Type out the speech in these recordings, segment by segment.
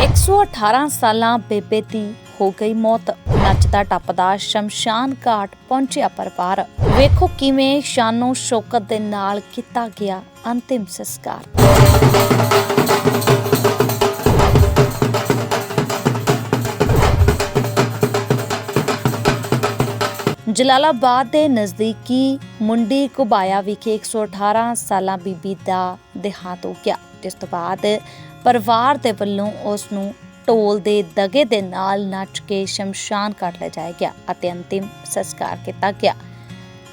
118 ਸਾਲਾਂ ਬੇਬੇ ਦੀ ਹੋ ਗਈ ਮੌਤ। ਨੱਚਦਾ ਟੱਪਦਾ ਸ਼ਮਸ਼ਾਨ ਘਾਟ ਪਹੁੰਚਿਆ ਪਰਿਵਾਰ। ਵੇਖੋ ਕਿਵੇਂ ਸ਼ਾਨੋ ਸ਼ੌਕਤ ਦੇ ਨਾਲ ਕੀਤਾ ਗਿਆ ਅੰਤਿਮ ਸੰਸਕਾਰ। ਜਲਾਲਾਬਾਦ ਦੇ ਨਜ਼ਦੀਕੀ ਮੁੰਡੀ ਕੁਬਾਇਆ ਵਿਖੇ 118 ਸਾਲਾਂ ਬੀਬੀ ਦਾ ਦੇਹਾਂਤ ਹੋ ਗਿਆ। ਜਿਸ ਤੋਂ ਬਾਅਦ ਪਰਿਵਾਰ ਦੇ ਵੱਲੋਂ ਉਸ ਨੂੰ ਢੋਲ ਦੇ ਦਗੇ ਦੇ ਨਾਲ ਨੱਚ ਕੇ ਸ਼ਮਸ਼ਾਨ ਘਾਟ ਲਿਜਾਇਆ ਗਿਆ ਅਤੇ ਅੰਤਿਮ ਸੰਸਕਾਰ ਕੀਤਾ ਗਿਆ।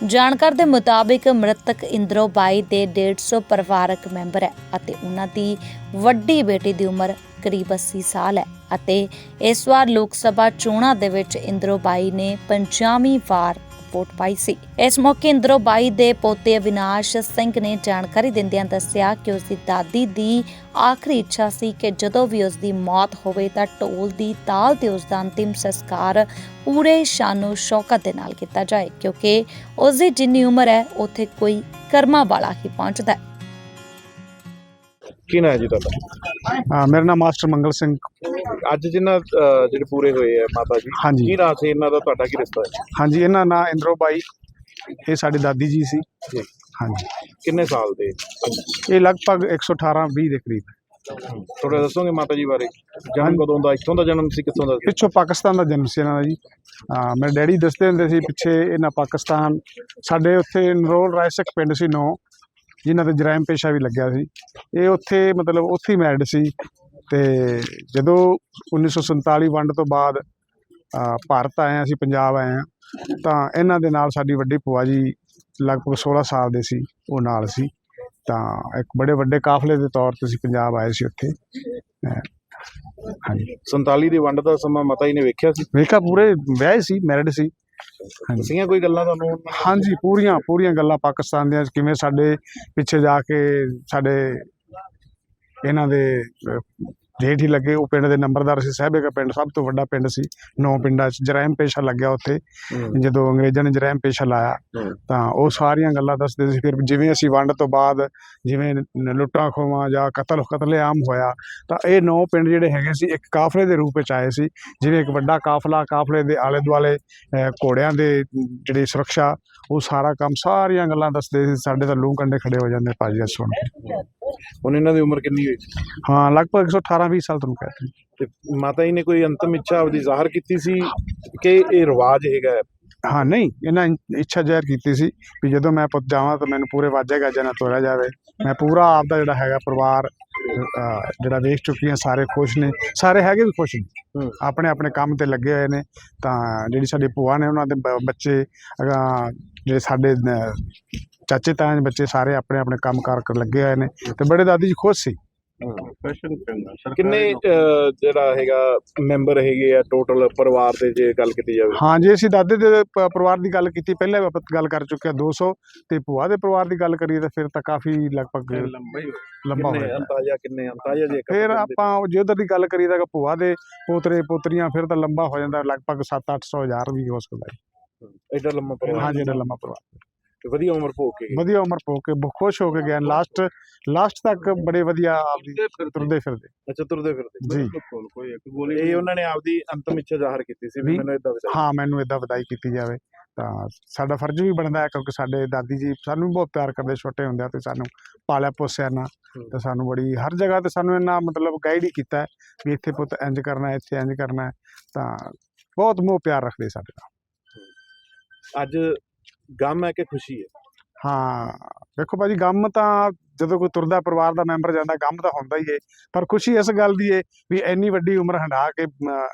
ਜਾਣਕਾਰ ਦੇ ਮੁਤਾਬਿਕ ਮ੍ਰਿਤਕ ਇੰਦਰੋ ਬਾਈ ਦੇ 150 ਪਰਿਵਾਰਕ ਮੈਂਬਰ ਹੈ ਅਤੇ ਉਹਨਾਂ ਦੀ ਵੱਡੀ ਬੇਟੀ ਦੀ ਉਮਰ ਕਰੀਬ 80 ਸਾਲ ਹੈ ਅਤੇ ਇਸ ਵਾਰ ਲੋਕ ਸਭਾ ਚੋਣਾਂ ਦੇ ਵਿੱਚ ਇੰਦਰੋ ਬਾਈ ਨੇ ਪੰਜਾਵੀਂ ਵਾਰ ਵੋਟ ਪਾਈ ਸੀ। ਇਸ ਮੌਕੇ ਇੰਦਰੋ ਬਾਈ ਦੇ ਪੋਤੇ ਅਵਿਨਾਸ਼ ਸਿੰਘ ਨੇ ਜਾਣਕਾਰੀ ਦਿੰਦਿਆਂ ਦੱਸਿਆ ਕਿ ਉਸ ਦੀ ਦਾਦੀ ਦੀ ਆਖਰੀ ਇੱਛਾ ਸੀ ਕਿ ਜਦੋਂ ਵੀ ਉਸ ਦੀ ਮੌਤ ਹੋਵੇ ਤਾਂ ਢੋਲ ਦੀ ਤਾਲ ਤੇ ਉਸ ਦਾ ਅੰਤਿਮ ਸੰਸਕਾਰ ਪੂਰੇ ਸ਼ਾਨੋ ਸ਼ੌਕਤ ਦੇ ਨਾਲ ਕੀਤਾ ਜਾਏ, ਕਿਉਂਕਿ ਉਸ ਦੀ ਜਿੰਨੀ ਉਮਰ ਹੈ, ਉੱਥੇ ਕੋਈ ਕਰਮਾ ਵਾਲਾ ਹੀ ਪਹੁੰਚਦਾ ਹੈ। ਕੀ ਨਾਂ ਹੈ ਜੀ ਤੁਹਾਡਾ? ਹਾਂ ਮੇਰਾ ਨਾਮ ਮਾਸਟਰ ਮੰਗਲ ਸਿੰਘ। ਅੱਜ ਜਿਨ੍ਹਾਂ ਅਹ, ਜਿਹੜੇ ਪੂਰੇ ਹੋਏ ਆ ਮਾਤਾ ਜੀ ਹਾਂਜੀ। ਕੀ ਨਾਂ ਸੀ ਇਹਨਾਂ ਦਾ ਤੁਹਾਡਾ ਕੀ ਰਿਸ਼ਤਾ ਹੈ ਹਾਂਜੀ ਇਹਨਾਂ ਨਾਂ ਇੰਦਰੋ ਬਾਈ ਇਹ ਸਾਡੀ ਦਾਦੀ ਜੀ ਸੀ। ਜੀ। ਹਾਂਜੀ। ਕਿੰਨੇ ਸਾਲ ਦੇ? ਇਹ ਲਗਭਗ 118 20 ਦੇ ਕਰੀਬ। ਥੋੜਾ ਦੱਸੋਗੇ ਮਾਤਾ ਜੀ ਬਾਰੇ? ਜਨਮ ਕਦੋਂ ਦਾ ਇੱਥੋਂ ਦਾ ਜਨਮ ਸੀ ਕਿੱਥੋਂ ਦਾ ਸੀ? ਪਿੱਛੋਂ ਪਾਕਿਸਤਾਨ ਦਾ ਜਨਮ ਸੀ ਇਹਨਾਂ ਦਾ ਜੀ। ਹਾਂ ਮੇਰੇ ਡੈਡੀ ਦੱਸਦੇ ਹੁੰਦੇ ਸੀ ਪਿੱਛੇ ਇਹਨਾਂ ਪਾਕਿਸਤਾਨ ਸਾਡੇ ਉੱਥੇ ਨਰੋਲ ਰਾਇਸਕ ਪਿੰਡ ਸੀ ਨੋ। ਜਿਨ੍ਹਾਂ ਤੇ ਜਰਾਇਮ ਪੇਸ਼ਾ ਵੀ ਲੱਗਿਆ ਸੀ। ਇਹ ਉੱਥੇ ਮਤਲਬ ਉੱਥੇ ਹੀ ਮੈਰਿਡ ਸੀ ਤੇ ਜਦੋਂ 1947 ਵੰਡ ਤੋਂ ਬਾਅਦ ਭਾਰਤ ਆਏ ਹਾਂ, ਅਸੀਂ ਪੰਜਾਬ ਆਏ ਹਾਂ ਤਾਂ ਇਹਨਾਂ ਦੇ ਨਾਲ ਸਾਡੀ ਵੱਡੀ ਭੂਆ ਜੀ ਲਗਭਗ 16 ਸਾਲ ਦੇ ਸੀ ਉਹ ਨਾਲ ਸੀ। ਤਾਂ ਇੱਕ ਬੜੇ ਵੱਡੇ ਕਾਫਲੇ ਦੇ ਤੌਰ ਤੇ ਅਸੀਂ ਪੰਜਾਬ ਆਏ ਸੀ ਉੱਥੇ। ਹਾਂਜੀ। 47 ਦੀ ਵੰਡ ਦਾ ਸਮਾਂ ਮਾਤਾ ਜੀ ਨੇ ਵੇਖਿਆ ਸੀ? ਵੇਖਾ ਪੂਰੇ ਵਿਆਹ ਸੀ ਮੈਰਿਡ ਸੀ। ਦੱਸੀਆਂ ਕੋਈ ਗੱਲਾਂ ਤੁਹਾਨੂੰ? ਹਾਂਜੀ ਪੂਰੀਆਂ ਪੂਰੀਆਂ ਗੱਲਾਂ ਪਾਕਿਸਤਾਨ ਦੀਆਂ ਕਿਵੇਂ ਸਾਡੇ ਪਿੱਛੇ ਜਾ ਕੇ ਸਾਡੇ ਇਹਨਾਂ ਦੇ ਜੇਠ ਹੀ ਲੱਗੇ ਉਹ ਪਿੰਡ ਦੇ ਨੰਬਰਦਾਰ ਸੀ ਸਾਹਿਬੇਗਾ ਪਿੰਡ ਸਭ ਤੋਂ ਵੱਡਾ ਪਿੰਡ ਸੀ ਨੌ ਪਿੰਡਾਂ 'ਚ ਜਰਾਇਮ ਪੇਸ਼ਾ ਲੱਗਿਆ ਉੱਥੇ ਜਦੋਂ ਅੰਗਰੇਜ਼ਾਂ ਨੇ ਜਰਾਇਮ ਪੇਸ਼ਾ ਲਾਇਆ। ਤਾਂ ਉਹ ਸਾਰੀਆਂ ਗੱਲਾਂ ਦੱਸਦੇ ਸੀ ਫਿਰ ਜਿਵੇਂ ਅਸੀਂ ਵੰਡ ਤੋਂ ਬਾਅਦ ਜਿਵੇਂ ਲੁੱਟਾਂ ਖੋਵਾਂ ਜਾਂ ਕਤਲ ਕਤਲੇਆਮ ਹੋਇਆ ਤਾਂ ਇਹ ਨੌ ਪਿੰਡ ਜਿਹੜੇ ਹੈਗੇ ਸੀ ਇੱਕ ਕਾਫਲੇ ਦੇ ਰੂਪ ਵਿੱਚ ਆਏ ਸੀ ਜਿਵੇਂ ਇੱਕ ਵੱਡਾ ਕਾਫਲਾ ਕਾਫਲੇ ਦੇ ਆਲੇ ਦੁਆਲੇ ਘੋੜਿਆਂ ਦੇ ਜਿਹੜੀ ਸੁਰੱਖਿਆ ਉਹ ਸਾਰਾ ਕੰਮ ਸਾਰੀਆਂ ਗੱਲਾਂ ਦੱਸਦੇ ਸੀ ਸਾਡੇ ਤਾਂ ਲੂੰ ਕੰਡੇ ਖੜੇ ਹੋ ਜਾਂਦੇ ਭਾਜੀ ਸੁਣ ਕੇ ਹੁਣ ਇਹਨਾਂ ਦੀ ਉਮਰ ਕਿੰਨੀ ਹੋਈ? ਹਾਂ ਲਗਭਗ 118 20 ਸਾਲ ਤੁਹਾਨੂੰ ਕਹਿੰਦੇ ਤੇ ਮਾਤਾ ਜੀ ਨੇ ਕੋਈ ਅੰਤਮ ਇੱਛਾ ਆਪਦੀ ਜ਼ਾਹਰ ਕੀਤੀ ਸੀ ਕਿ ਇਹ ਰਿਵਾਜ ਹੈਗਾ ਹੈ? ਹਾਂ ਨਹੀਂ ਇਹਨਾਂ ਇ- ਇੱਛਾ ਜ਼ਾਹਿਰ ਕੀਤੀ ਸੀ ਵੀ ਜਦੋਂ ਮੈਂ ਪੁੱਤ ਜਾਵਾਂ ਤਾਂ ਮੈਨੂੰ ਪੂਰੇ ਵਾਜੇ ਗਾਜੇ ਨਾਲ ਤੋਰਿਆ ਜਾਵੇ। ਮੈਂ ਪੂਰਾ ਆਪਦਾ ਜਿਹੜਾ ਹੈਗਾ ਪਰਿਵਾਰ ਅਹ, ਜਿਹੜਾ ਵੇਖ ਚੁੱਕੀ ਹਾਂ ਸਾਰੇ ਖੁਸ਼ ਨੇ। ਸਾਰੇ ਹੈਗੇ ਵੀ ਖੁਸ਼ ਨੇ। ਹੂੰ। ਆਪਣੇ ਆਪਣੇ ਕੰਮ ਤੇ ਲੱਗੇ ਹੋਏ ਨੇ। ਤਾਂ ਜਿਹੜੀ ਸਾਡੀ ਭੂਆ ਨੇ ਉਹਨਾਂ ਦੇ ਬ- ਬੱਚੇ ਅਗਾਂਹ ਜਿਹੜੇ ਸਾਡੇ ਚਾਚੇ ਦੇ ਬੱਚੇ ਸਾਰੇ ਆਪਣੇ ਆਪਣੇ ਕੰਮ ਕਾਰ ਕਰ ਲੱਗੇ ਹੋਏ ਨੇ ਤੇ ਬੜੇ ਦਾਦੀ ਜੀ ਖੁਸ਼ ਸੀ। ਕਿੰਨੇ ਜਿਹੜਾ ਹੈਗਾ ਮੈਂਬਰ ਹੈਗੇ ਆ ਟੋਟਲ ਪਰਿਵਾਰ ਦੇ ਜੇ ਗੱਲ ਕੀਤੀ ਜਾਵੇ? ਹਾਂ ਜੇ ਅਸੀਂ ਦਾਦੇ ਦੇ ਪਰਿਵਾਰ ਦੀ ਗੱਲ ਕੀਤੀ ਪਹਿਲਾਂ ਆਪਾਂ ਗੱਲ ਕਰ ਚੁੱਕੇ ਹਾਂ 200 ਤੇ ਭੂਆ ਦੇ ਪਰਿਵਾਰ ਦੀ ਗੱਲ ਕਰੀਏ ਤਾਂ ਫਿਰ ਤਾਂ ਕਾਫੀ ਲਗਭਗ ਲੰਬਾ ਹੀ ਲੰਬਾ ਹੋ ਕਿੰਨੇ ਜਾਂਦਾ ਅੰਦਾਜ਼ਾ ਕਿੰਨੇ ਅੰਦਾਜ਼ਾ ਜੇ ਫਿਰ ਆਪਾਂ ਜੇ ਉਧਰ ਦੀ ਗੱਲ ਕਰੀਏ ਤਾਂ ਭੂਆ ਦੇ ਪੋਤਰੇ ਪੋਤਰੀਆਂ ਫਿਰ ਤਾਂ ਲੰਬਾ ਹੋ ਜਾਂਦਾ ਲਗਭਗ 7-800 ਹਜ਼ਾਰ ਵੀ ਹੋ ਸਕਦਾ ਹੈ ਐਡਾ ਲੰਮਾ ਪਰਿਵਾਰ। ਹਾਂ ਜਿਹੜਾ ਲੰਮਾ ਪਰਿਵਾਰ। ਤੇ ਵਧੀਆ ਉਮਰ ਭੋਗ ਕੇ ਗਏ। ਵਧੀਆ ਉਮਰ ਪੋ ਕੇ ਬਹੁਤ ਖੁਸ਼ ਹੋ ਕੇ ਗਿਆ ਲਾਸਟ ਲਾਸਟ ਤੱਕ ਬੜੇ ਵਧੀਆ ਆਪਦੀ ਤੁਰਦੇ ਫਿਰਦੇ। ਅੱਛਾ ਤੁਰਦੇ ਫਿਰਦੇ। ਜੀ। ਇਹ ਉਹਨਾਂ ਨੇ ਆਪਦੀ ਅੰਤਮ ਇੱਛਾ ਜ਼ਾਹਰ ਕੀਤੀ ਸੀ ਵੀ ਵੀ- ਮੈਨੂੰ ਇਦਾਂ ਵਿਦਾ ਹਾਂ ਮੈਨੂੰ ਇਦਾਂ ਵਧਾਈ ਕੀਤੀ ਜਾਵੇ। ਤਾਂ ਸਾਡਾ ਫਰਜ਼ ਵੀ ਬਣਦਾ ਹੈ ਕਿਉਂਕਿ ਸਾਡੇ ਦਾਦੀ ਜੀ ਸਾਨੂੰ ਵੀ ਬਹੁਤ ਪਿਆਰ ਕਰਦੇ ਛੋਟੇ ਹੁੰਦਿਆਂ ਤੇ ਸਾਨੂੰ ਪਾਲਿਆ ਪੋਸਿਆ ਨਾ। ਹੂੰ। ਤੇ ਸਾਨੂੰ ਬੜੀ ਹਰ ਜਗ੍ਹਾ ਤੇ ਸਾਨੂੰ ਇਹਨਾਂ ਮਤਲਬ ਗਾਈਡ ਹੀ ਕੀਤਾ ਹੈ ਵੀ ਇੱਥੇ ਪੁੱਤ ਇੰਜ ਕਰਨਾ ਹੈ, ਇੱਥੇ ਇੰਜ ਕਰਨਾ ਹੈ। ਤਾਂ ਬਹੁਤ ਮੋਹ ਪਿਆਰ ਰੱਖਦੇ ਸਾਡੇ ਨਾਲ। ਅੱਜ ਗਮ ਹੈ ਕਿ ਖੁਸ਼ੀ ਹੈ? ਹਾਂ ਦੇਖੋ ਭਾਜੀ ਗਮ ਤਾਂ ਜਦੋਂ ਕੋਈ ਤੁਰਦਾ ਪਰਿਵਾਰ ਦਾ ਮੈਂਬਰ ਜਾਂਦਾ ਗਮ ਤਾਂ ਹੁੰਦਾ ਹੀ ਏ ਪਰ ਖੁਸ਼ੀ ਇਸ ਗੱਲ ਦੀ ਏ ਵੀ ਇੰਨੀ ਵੱਡੀ ਉਮਰ ਹੰਢਾ ਕੇ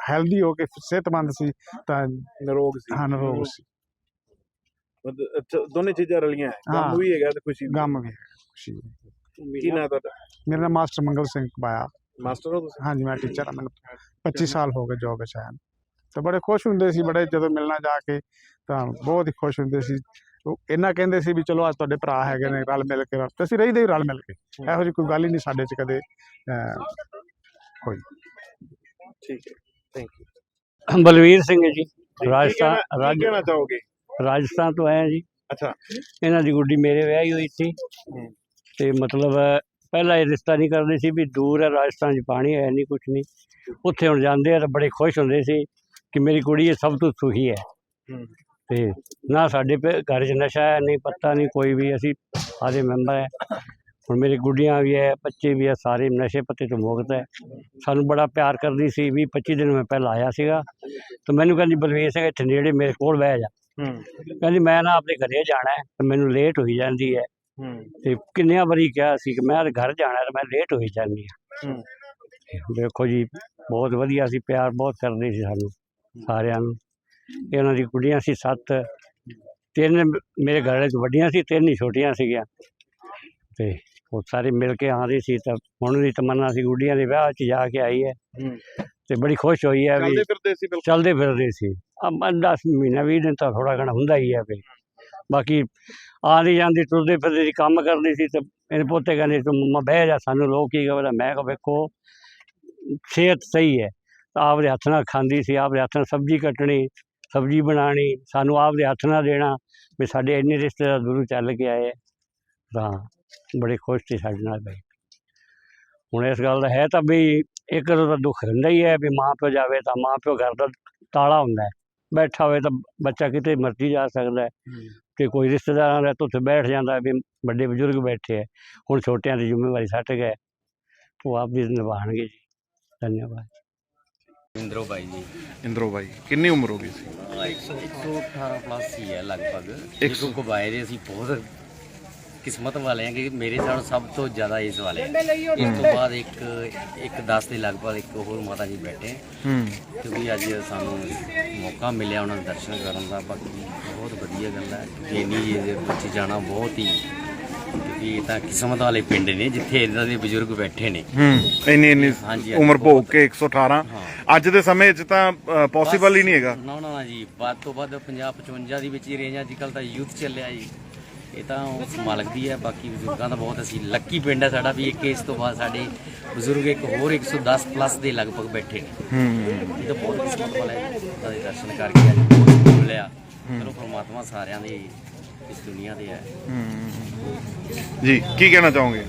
ਹੈਲਦੀ ਹੋ ਕੇ ਸਿਹਤਮੰਦ ਸੀ ਤਾਂ ਨਿਰੋਗ ਸੀ। ਹਨ ਰੋਗ ਸੀ। ਦੋਨੇ ਚੀਜ਼ਾਂ ਰਲੀਆਂ ਹੈ। ਗਮ ਹਾਂ। ਵੀ ਹੈਗਾ ਤੇ ਖੁਸ਼ੀ ਵੀ। ਗਮ ਵੀ ਹੈ ਖੁਸ਼ੀ ਕੀ ਨਾਂ ਤੁਹਾਡਾ? ਮੇਰਾ ਨਾਮ ਮਾਸਟਰ ਮੰਗਲ ਸਿੰਘ ਪਾਇਆ। ਮਾਸਟਰ ਹੋ ਤੁਸੀਂ? ਹਾਂਜੀ ਮੈਂ ਟੀਚਰ ਹਾਂ ਮੈਨੂੰ 25 ਸਾਲ ਹੋ ਗਏ ਜੋਬ ਵਿੱਚ ਆਇਆ। ਤਾਂ ਬੜੇ ਖੁਸ਼ ਹੁੰਦੇ ਸੀ ਬੜੇ ਜਦੋਂ ਮਿਲਣਾ ਜਾ ਕੇ ਤਾਂ ਬਹੁਤ ਹੀ ਖੁਸ਼ ਹੁੰਦੇ ਸੀ। ਉਹ ਇਹਨਾਂ ਕਹਿੰਦੇ ਸੀ ਵੀ ਚਲੋ ਅੱਜ ਤੁਹਾਡੇ ਭਰਾ ਹੈਗੇ ਨੇ ਰਲ ਮਿਲ ਕੇ ਤੇ ਅਸੀਂ ਰਹੀਦੇ ਹੀ ਰਲ ਮਿਲ ਕੇ। ਇਹੋ ਜਿਹੀ ਕੋਈ ਗੱਲ ਹੀ ਨਹੀਂ ਸਾਡੇ 'ਚ ਕਦੇ ਹੋਈ। ਠੀਕ ਹੈ। ਥੈਂਕ ਯੂ ਬਲਵੀਰ ਸਿੰਘ ਜੀ ਰਾਜਸਥਾਨ ਕੀ ਰਾਜ ਕਹਿਣਾ ਚਾਹੋਗੇ? ਰਾਜਸਥਾਨ ਤੋਂ ਆਏ ਜੀ। ਅੱਛਾ। ਇਹਨਾਂ ਦੀ ਗੁੱਡੀ ਮੇਰੇ ਵਿਆਹੀ ਹੋਈ ਸੀ। ਤੇ ਮਤਲਬ ਪਹਿਲਾਂ ਇਹ ਰਿਸ਼ਤਾ ਨਹੀਂ ਕਰਦੇ ਸੀ ਵੀ ਦੂਰ ਹੈ ਰਾਜਸਥਾਨ 'ਚ ਪਾਣੀ ਹੈ ਨਹੀਂ ਕੁਛ ਨਹੀਂ। ਉੱਥੇ ਹੁਣ ਜਾਂਦੇ ਆ ਤਾਂ ਬੜੇ ਖੁਸ਼ ਹੁੰਦੇ ਸੀ। ਕਿ ਮੇਰੀ ਕੁੜੀ ਇਹ ਸਭ ਤੋਂ ਸੁਖੀ ਹੈ। ਤੇ ਨਾ ਸਾਡੇ ਪੇ ਘਰ 'ਚ ਨਸ਼ਾ ਹੈ ਨਹੀਂ ਪੱਤਾ ਨਹੀਂ ਕੋਈ ਵੀ ਅਸੀਂ ਆਦੇ ਮੈਂਬਰ ਹੈ। ਹੁਣ ਮੇਰੀ ਗੁੱਡੀਆਂ ਵੀ ਹੈ ਬੱਚੇ ਵੀ ਹੈ ਸਾਰੇ ਨਸ਼ੇ ਪੱਤੇ ਤੋਂ ਮੁਕਤ ਹੈ। ਸਾਨੂੰ ਬੜਾ ਪਿਆਰ ਕਰਦੀ ਸੀ ਵੀਹ 25 ਦਿਨ ਮੈਂ ਪਹਿਲਾਂ ਆਇਆ ਸੀਗਾ। ਤੇ ਮੈਨੂੰ ਕਹਿੰਦੀ ਬਲਵੀਰ ਸਿੰਘ ਇੱਥੇ ਨੇੜੇ ਮੇਰੇ ਕੋਲ ਬਹਿ ਜਾ। ਹੂੰ। ਕਹਿੰਦੀ ਮੈਂ ਨਾ ਆਪਣੇ ਘਰੇ ਜਾਣਾ ਹੈ ਤੇ ਮੈਨੂੰ ਲੇਟ ਹੋਈ ਜਾਂਦੀ ਹੈ। ਤੇ ਕਿੰਨਿਆਂ ਵਾਰੀ ਕਿਹਾ ਸੀ ਕਿ ਮੈਂ ਘਰ ਜਾਣਾ ਹੈ ਤੇ ਮੈਂ ਲੇਟ ਹੋਈ ਜਾਂਦੀ ਹਾਂ। ਵੇਖੋ ਜੀ ਬਹੁਤ ਵਧੀਆ ਸੀ ਪਿਆਰ ਬਹੁਤ ਕਰਦੇ ਸੀ ਸਾਨੂੰ। ਸਾਰਿਆਂ ਨੂੰ। ਇਹ ਉਹਨਾਂ ਦੀ ਕੁੜੀਆਂ ਸੀ ਸੱਤ। ਤਿੰਨ ਮੇਰੇ ਘਰ ਵਿੱਚ ਵੱਡੀਆਂ ਸੀ ਤਿੰਨ ਹੀ ਛੋਟੀਆਂ ਸੀਗੀਆਂ। ਤੇ ਉਹ ਸਾਰੇ ਮਿਲ ਕੇ ਆਉਂਦੇ ਸੀ ਤਾਂ ਹੁਣ ਦੀ ਤਮੰਨਾ ਸੀ ਗੁੱਡੀਆਂ ਦੇ ਵਿਆਹ 'ਚ ਜਾ ਕੇ ਆਈ ਹੈ। ਤੇ ਬੜੀ ਖੁਸ਼ ਹੋਈ ਹੈ ਵੀ ਚੱਲਦੇ ਫਿਰਦੇ ਸੀ ਬਿਲਕੁਲ। ਚੱਲਦੇ ਫਿਰਦੇ ਸੀ। ਆ 10 ਮਹੀਨਾ 20 ਦਿਨ ਤਾਂ ਥੋੜਾ ਘਣਾ ਹੁੰਦਾ ਹੀ ਹੈ ਵੀ ਬਾਕੀ ਆਉਂਦੀ ਜਾਂਦੀ ਤੁਰਦੇ ਫਿਰਦੇ ਸੀ ਕੰਮ ਕਰਦੀ ਸੀ ਤੇ ਮੇਰੇ ਪੋਤੇ ਕਹਿੰਦੇ ਤੂੰ ਮੰਮਾ ਬਹਿ ਜਾ ਸਾਨੂੰ ਲੋਕ ਕੀ ਕਹਿੰਦਾ? ਮੈਂ ਕਿਹਾ ਵੇਖੋ ਸਿਹਤ ਸਹੀ ਹੈ। ਆਪਦੇ ਹੱਥ ਨਾਲ ਖਾਂਦੀ ਸੀ ਆਪਦੇ ਹੱਥ ਨਾਲ ਸਬਜ਼ੀ ਕੱਟਣੀ ਸਬਜ਼ੀ ਬਣਾਉਣੀ ਸਾਨੂੰ ਆਪਦੇ ਹੱਥ ਨਾਲ ਦੇਣਾ ਵੀ ਸਾਡੇ ਇੰਨੇ ਰਿਸ਼ਤੇਦਾਰ ਦੂਰੋਂ ਚੱਲ ਕੇ ਆਏ। ਤਾਂ ਬੜੇ ਖੁਸ਼ ਸੀ ਸਾਡੇ ਨਾਲ ਬਈ ਹੁਣ ਇਸ ਗੱਲ ਦਾ ਹੈ ਤਾਂ ਵੀ ਇੱਕ ਤਾਂ ਦੁੱਖ ਹੁੰਦਾ ਹੀ ਹੈ ਵੀ ਮਾਂ ਪਿਓ ਜਾਵੇ ਤਾਂ ਮਾਂ ਪਿਓ ਘਰ ਦਾ ਤਾਲਾ ਹੁੰਦਾ ਹੈ। ਬੈਠਾ ਹੋਵੇ ਤਾਂ ਬੱਚਾ ਕਿਤੇ ਮਰਜ਼ੀ ਜਾ ਸਕਦਾ ਤੇ ਕੋਈ ਰਿਸ਼ਤੇਦਾਰਾਂ ਦਾ ਤਾਂ ਉੱਥੇ ਬੈਠ ਜਾਂਦਾ ਵੀ ਵੱਡੇ ਬਜ਼ੁਰਗ ਬੈਠੇ ਹੈ ਹੁਣ ਛੋਟਿਆਂ ਦੀ ਜ਼ਿੰਮੇਵਾਰੀ ਸੱਟ ਗਏ। ਉਹ ਆਪ ਵੀ ਨਿਭਾਉਣਗੇ ਜੀ। ਧੰਨਵਾਦ। ਇੰਦਰੋ ਬਾਈ ਜੀ। ਇੰਦਰੋ ਬਾਈ ਕਿੰਨੀ ਉਮਰ ਹੋ ਗਈ ਸੀ? 118 ਪਲੱਸ ਹੀ ਹੈ ਲਗਭਗ। ਇੱਕ ਇੱਕ ਕੋ ਦੇ ਅਸੀਂ ਬਹੁਤ ਕਿਸਮਤ ਵਾਲੇ ਹਾਂ ਕਿ ਮੇਰੇ ਨਾਲ ਸਭ ਤੋਂ ਜ਼ਿਆਦਾ ਇਸ ਵਾਲੇ। ਇਸ ਤੋਂ ਬਾਅਦ ਇੱਕ ਇੱਕ 10 ਦੇ ਲਗਭਗ ਇੱਕ ਹੋਰ ਮਾਤਾ ਜੀ ਬੈਠੇ ਹੂੰ। ਕਿਉਂਕਿ ਅੱਜ ਸਾਨੂੰ ਮੌਕਾ ਮਿਲਿਆ ਉਹਨਾਂ ਦੇ ਦਰਸ਼ਨ ਕਰਨ ਦਾ। ਬਾਕੀ ਬਹੁਤ ਵਧੀਆ ਗੱਲ ਹੈ। ਕਿ ਇੰਨੀ ਇਹਦੇ ਵਿੱਚ ਜਾਣਾ ਬਹੁਤ ਹੀ ਇਹ ਤਾਂ ਕਿਸਮਤ ਵਾਲੇ ਪਿੰਡ ਨੇ ਜਿੱਥੇ ਇਹਨਾਂ ਦੇ ਬਜ਼ੁਰਗ ਬੈਠੇ ਨੇ। ਹੂੰ ਇੰਨੀ ਇੰਨੀ ਹਾਂਜੀ, ਉਮਰ ਭੋਗ। ਕੇ 118 ਅੱਜ ਦੇ ਸਮੇਂ 'ਚ ਤਾਂ ਪੋਸੀਬਲ ਹੀ ਨਹੀਂ ਹੈਗਾ। ਨਾ ਨਾ ਨਾ ਜੀ ਵੱਧ ਤੋਂ ਵੱਧ 50 55 ਦੀ ਵਿੱਚ ਹੀ ਰੇਂਜ ਅੱਜ ਕੱਲ ਤਾਂ ਯੂਥ ਚੱਲਿਆ ਜੀ। ਇਹ ਤਾਂ ਉਸ ਮਾਲਕ ਦੀ ਹੈ ਬਾਕੀ ਬਜ਼ੁਰਗਾਂ ਦਾ ਬਹੁਤ ਅਸੀਂ ਲੱਕੀ ਪਿੰਡ ਹੈ ਸਾਡਾ ਵੀ। ਇੱਕ ਇਸ ਤੋਂ ਬਾਅਦ ਸਾਡੇ ਬਜ਼ੁਰਗ ਇੱਕ ਹੋਰ 110 ਪਲੱਸ ਦੇ ਲਗਭਗ ਬੈਠੇ ਨੇ। ਹੂੰ ਇਹ ਤਾਂ ਬਹੁਤ ਕਿਸਮਤ ਵਾਲਾ ਹੈ। ਉਹਨਾਂ ਦੇ ਦਰਸ਼ਨ ਕਰਕੇ ਅੱਜ ਬਹੁਤ ਮਿਲਿਆ। ਚਲੋ ਪ੍ਰਮਾਤਮਾ ਸਾਰਿਆਂ ਦੇ ਇਸ ਦੁਨੀਆ ਦੇ ਹੈ। ਜੀ ਕੀ ਕਹਿਣਾ ਚਾਹੋਗੇ?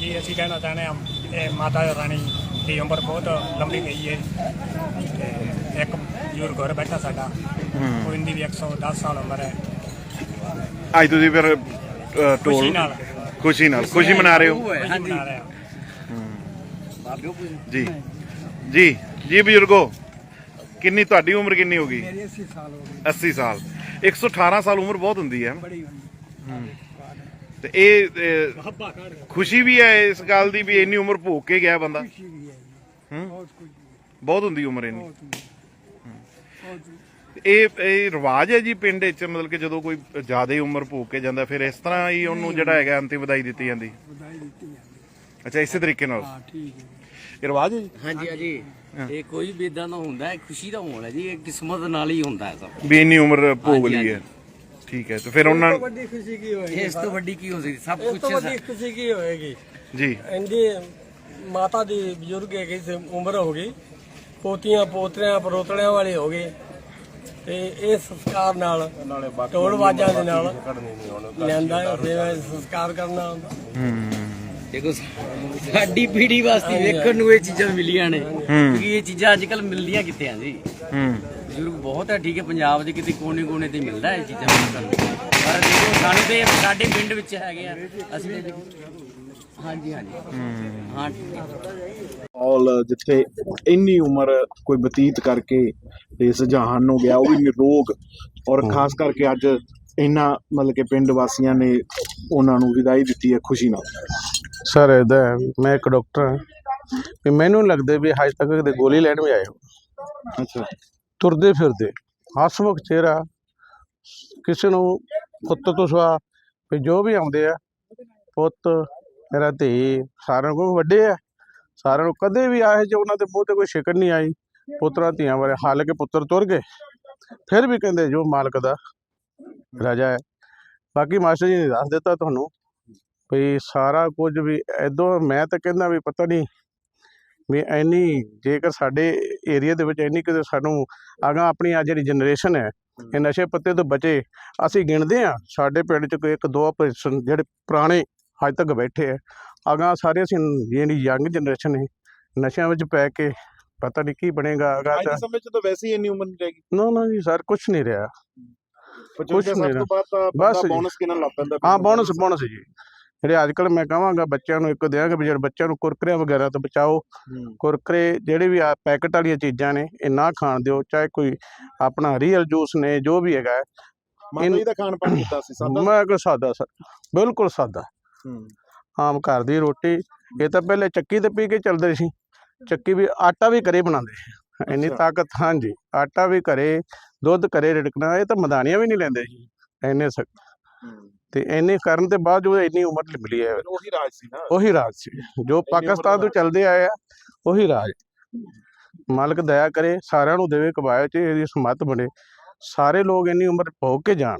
ਜੀ ਅਸੀਂ ਕਹਿਣਾ ਚਾਹੁੰਦੇ ਹਾਂ ਇਹ ਮਾਤਾ ਰਾਣੀ ਦੀ ਉਮਰ ਬਹੁਤ ਲੰਬੀ ਗਈ ਹੈ। ਤੇ ਇੱਕ ਬਜ਼ੁਰਗ ਘਰ ਬੈਠਾ ਸਾਡਾ ਉਹ ਦੀ ਵੀ 110 ਸਾਲ ਉਮਰ ਹੈ। ਅੱਜ ਤੁਸੀਂ ਫਿਰ ਅ, ਢੋਲ ਖੁਸ਼ੀ ਨਾਲ। ਖੁਸ਼ੀ ਨਾਲ ਖੁਸ਼ੀ ਮਨਾ ਰਹੇ ਹੋ? ਖੁਸ਼ੀ ਮਨਾ ਰਹੇ ਹਾਂ। ਜੀ ਜੀ। ਜੀ ਬਜ਼ੁਰਗੋ ਕਿੰਨੀ ਤੁਹਾਡੀ ਉਮਰ ਕਿੰਨੀ ਹੋ ਗਈ? ਮੇਰੀ 80 ਸਾਲ ਹੋ ਗਏ 80 ਸਾਲ। 118 ਸਾਲ ਉਮਰ ਬਹੁਤ ਹੁੰਦੀ ਹੈ। ਬੜੀ ਤੇ ਇਹ ਖੁਸ਼ੀ ਵੀ ਹੈ ਇਸ ਗੱਲ ਦੀ ਵੀ ਇੰਨੀ ਉਮਰ ਭੋਗ ਕੇ ਗਿਆ ਬੰਦਾ? ਖੁਸ਼ੀ ਵੀ ਹੈ ਜੀ। ਹੂੰ? ਬਹੁਤ ਹੁੰਦੀ ਉਮਰ ਇੰਨੀ। ਇਹ ਇਹ ਰਿਵਾਜ ਹੈ ਜੀ ਪਿੰਡ ਵਿੱਚ? ਮਤਲਬ ਕਿ ਜਦੋਂ ਕੋਈ ਜ਼ਿਆਦਾ ਉਮਰ ਭੋਗ ਕੇ ਜਾਂਦਾ ਫਿਰ ਇਸ ਤਰ੍ਹਾਂ ਹੀ ਉਹਨੂੰ ਜਿਹੜਾ ਹੈਗਾ ਅੰਤਿਮ ਵਿਦਾਈ ਦਿੱਤੀ ਜਾਂਦੀ? ਵਧਾਈ ਦਿੱਤੀ ਜਾਂਦੀ। ਅੱਛਾ ਇਸੇ ਤਰੀਕੇ ਨਾਲ। ਹਾਂ ਠੀਕ ਹੈ ਇਹ ਰਿਵਾਜ ਹੈ ਜੀ? ਹਾਂਜੀ ਹਾਂਜੀ। ਇਹ ਕੋਈ ਵੀ ਇਦਾਂ ਦਾ ਹੁੰਦਾ ਹੈ ਖੁਸ਼ੀ ਦਾ ਮਾਹੌਲ ਹੈ ਜੀ ਇਹ ਕਿਸਮਤ ਨਾਲ ਹੀ ਹੁੰਦਾ ਹੈ ਸਭ। ਵੀ ਇੰਨੀ ਉਮਰ ਭੋਗ ਹਾਂਜੀ, ਲਈ ਹੈ ਠੀਕ ਹੈ ਤੇ ਫਿਰ ਉਹਨਾਂ ਵੱਡੀ ਖੁਸ਼ੀ ਕੀ ਹੋਏਗੀ? ਇਸ ਤੋਂ ਵੱਡੀ ਕੀ ਹੋ ਸਕਦੀ? ਸਭ ਇਸ ਤੋਂ ਕੁਝ ਵੱਡੀ ਖੁਸ਼ੀ ਕੀ ਹੋਏਗੀ? ਜੀ। ਇਹਦੀ ਮਾਤਾ ਦੀ ਬਜ਼ੁਰਗ ਹੈਗੀ ਸੀ ਉਮਰ ਹੋ ਗਈ ਪੋਤੀਆਂ ਪੋਤਰਿਆਂ ਪਰੋਤੜਿਆਂ ਵਾਲੇ ਹੋ ਗਏ ਤੇ ਇਸ ਸੰਸਕਾਰ ਨਾਲ ਢੋਲ ਵਾਜਾਂ ਦੇ ਨਾਲ ਲੈਂਦਾ ਸੇਵਾ ਸੰਸਕਾਰ ਕਰਨਾ ਹੁੰਦਾ। ਦੇਖੋ ਸਾਡੀ ਪੀੜ੍ਹੀ ਵਾਸਤੇ ਵੇਖਣ ਨੂੰ ਇਹ ਚੀਜ਼ਾਂ ਮਿਲੀਆਂ ਨੇ ਕਿਉਂਕਿ ਇਹ ਚੀਜ਼ਾਂ ਅੱਜ ਕੱਲ ਮਿਲਦੀਆਂ ਕਿੱਥੇ ਆ ਜੀ? ਹੂੰ। ਬਜ਼ੁਰਗ ਬਹੁਤ ਹੈ ਠੀਕ ਹੈ ਪੰਜਾਬ ਦੇ ਕਿਤੇ ਕੋਨੇ ਕੋਨੇ ਤੇ ਮਿਲਦਾ ਇਹ ਚੀਜ਼ਾਂ ਵੇਖਣ ਨੂੰ ਪਰ ਦੇਖੋ ਸਾਨੂੰ ਤੇ ਸਾਡੇ ਪਿੰਡ ਵਿੱਚ ਹੈਗੇ ਆ ਅਸੀਂ ਤੇ ਹਾਂਜੀ ਹਾਂਜੀ। ਹਾਂ। ਔਲ ਜਿੱਥੇ ਇੰਨੀ ਉਮਰ ਕੋਈ ਬਤੀਤ ਕਰਕੇ ਇਸ ਜਹਾਨ ਨੂੰ ਗਿਆ ਉਹ ਵੀ ਨਿਰੋਗ ਔਰ ਖਾਸ ਕਰਕੇ ਅੱਜ ਇੰਨਾ ਮਤਲਬ ਕਿ ਪਿੰਡ ਵਾਸੀਆਂ ਨੇ ਉਹਨਾਂ ਨੂੰ ਵਿਦਾਈ ਦਿੱਤੀ ਹੈ ਖੁਸ਼ੀ ਨਾਲ। ਸਰ ਇਹਦਾ ਮੈਂ ਇੱਕ ਡਾਕਟਰ ਹਾਂ। ਵੀ ਮੈਨੂੰ ਲੱਗਦਾ ਵੀ ਹਜੇ ਤੱਕ ਕਦੇ ਗੋਲੀ ਲੈਣ ਵੀ ਆਏ ਹੋ ਅੱਛਾ। ਤੁਰਦੇ ਫਿਰਦੇ ਹਸਮੁਖ ਚਿਹਰਾ ਕਿਸੇ ਨੂੰ ਪੁੱਤ ਤੋਂ ਸਵਾ ਵੀ ਜੋ ਵੀ ਆਉਂਦੇ ਆ ਪੁੱਤ ਮੇਰਾ ਧੀ ਸਾਰਿਆਂ ਕੋਲ ਵੱਡੇ ਆ। ਸਾਰਿਆਂ ਨੂੰ ਕਦੇ ਵੀ ਆਏ ਜੇ ਉਹਨਾਂ ਦੇ ਮੂੰਹ ਤੇ ਕੋਈ ਸ਼ਿਕਨ ਨਹੀਂ ਆਈ ਪੁੱਤਰਾਂ ਧੀਆਂ ਬਾਰੇ ਹਾਲਾਂਕਿ ਪੁੱਤਰ ਤੁਰ ਗਏ। ਫਿਰ ਵੀ ਕਹਿੰਦੇ ਜੋ ਮਾਲਕ ਦਾ ਰਾਜਾ ਹੈ। ਬਾਕੀ ਮਾਸਟਰ ਜੀ ਨੇ ਦੱਸ ਦਿੱਤਾ ਤੁਹਾਨੂੰ ਵੀ ਸਾਰਾ ਕੁਝ ਵੀ ਐਦੋਂ ਮੈਂ ਤਾਂ ਕਹਿੰਦਾ ਵੀ ਪਤਾ ਨਹੀਂ ਵੀ ਐਨੀ ਜੇਕਰ ਸਾਡੇ ਏਰੀਆ ਦੇ ਵਿੱਚ ਐਨੀ ਕਿਤੇ ਸਾਨੂੰ ਅਗਾਂਹ ਆਪਣੀ ਆ ਜਿਹੜੀ ਜਨਰੇਸ਼ਨ ਹੈ ਇਹ ਨਸ਼ੇ ਪੱਤੇ ਤੋਂ ਬਚੇ ਅਸੀਂ ਗਿਣਦੇ ਆ ਸਾਡੇ ਪਿੰਡ ਚ ਕੋਈ ਇੱਕ ਦੋ person ਜਿਹੜੇ ਪੁਰਾਣੇ ਅੱਜ ਤੱਕ ਬੈਠੇ ਆ ਅਗਾਂਹ ਸਾਰੇ ਅਸੀਂ ਜਿਹੜੀ ਯੰਗ ਜਨਰੇਸ਼ਨ ਹੈ ਨਸ਼ਿਆਂ ਵਿੱਚ ਪੈ ਕੇ ਪਤਾ ਨਹੀਂ ਕੀ ਬਣੇਗਾ ਅਗਾ ਅੱਜ ਦੇ ਸਮੇਂ 'ਚ ਤਾਂ ਵੈਸੇ ਹੀ ਇੰਨੀ ਉਮਰ ਨਹੀਂ ਰਹੇਗੀ ਨਾ ਨਾ ਜੀ ਸਰ ਕੁਝ ਨਹੀਂ ਰਿਹਾ। 55 ਨਹੀਂ ਤੋਂ ਤਾਂ ਬਸ। ਬੋਨਸ ਕਿਨਾਂ ਲੱਗ ਪੈਂਦਾ? ਹਾਂ ਬੋਨਸ ਬੋਨਸ ਜੀ। ਜਿਹੜੇ ਅੱਜ ਕੱਲ ਮੈਂ ਕਹਾਂਗਾ ਬੱਚਿਆਂ ਨੂੰ ਇੱਕ ਦਿਆਂਗੇ ਵੀ ਜਿਹੜੇ ਬੱਚਿਆਂ ਨੂੰ ਕੁਰਕਰੇ ਵਗੈਰਾ ਤੋਂ ਬਚਾਓ। ਕੁਰਕਰੇ ਜਿਹੜੇ ਵੀ ਆ ਪੈਕਟ ਵਾਲੀਆਂ ਚੀਜ਼ਾਂ ਨੇ ਇਹ ਨਾ ਖਾਣ ਦਿਓ ਚਾਹੇ ਕੋਈ ਆਪਣਾ ਰੀਅਲ ਜੂਸ ਨੇ ਜੋ ਵੀ ਹੈਗਾ। ਮਾਤਾ ਦਾ ਖਾਣ ਪਾਣ ਕੀਤਾ ਸੀ ਸਾਡਾ ਮੈਂ ਕਿਹਾ ਸਾਦਾ ਸਰ ਬਿਲਕੁਲ ਸਾਦਾ। ਆਮ ਘਰ ਦੀ ਰੋਟੀ ਇਹ ਤਾਂ ਪਹਿਲੇ ਚੱਕੀ ਤੇ ਪੀ ਕੇ ਚੱਲਦੇ ਸੀ ਚੱਕੀ ਵੀ ਆਟਾ ਵੀ ਘਰੇ ਬਣਾਉਂਦੇ ਸੀ। ਇੰਨੀ। ਤਾਕਤ ਹਾਂਜੀ ਆਟਾ ਵੀ ਘਰੇ ਦੁੱਧ ਘਰੇ ਰਿੜਕਣਾ ਇਹ ਤਾਂ ਮਦਾਨੀਆਂ ਵੀ ਨਹੀਂ ਲੈਂਦੇ ਸੀ ਇੰਨੇ ਸਖਤ। ਤੇ ਇੰਨੇ ਕਰਨ ਦੇ ਬਾਅਦ ਜੋ ਇੰਨੀ ਉਮਰ ਮਿਲੀ ਹੈ। ਉਹੀ ਰਾਜ ਸੀ ਨਾ। ਉਹੀ ਰਾਜ ਸੀ। ਜੋ ਪਾਕਿਸਤਾਨ ਤੋਂ। ਚੱਲਦੇ ਆਏ ਆ ਉਹੀ ਰਾਜ। ਮਾਲਕ ਦਇਆ ਕਰੇ ਸਾਰਿਆਂ ਨੂੰ ਦੇਵੇ ਕਬਾਇ ਚ ਇਹਦੀ ਸਮੱਤ ਬਣੇ। ਸਾਰੇ ਲੋਕ ਇੰਨੀ ਉਮਰ ਭੋਗ ਕੇ ਜਾਣ।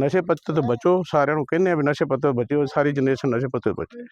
ਨਸ਼ੇ ਪੱਤੇ ਤੋਂ ਬਚੋ ਸਾਰਿਆਂ ਨੂੰ ਕਹਿੰਦੇ ਆ ਵੀ ਨਸ਼ੇ ਪੱਤੇ ਤੋਂ ਬਚੋ ਸਾਰੀ ਜਨਰੇਸ਼ਨ ਨਸ਼ੇ ਪੱਤੇ ਤੋਂ ਬਚੇ।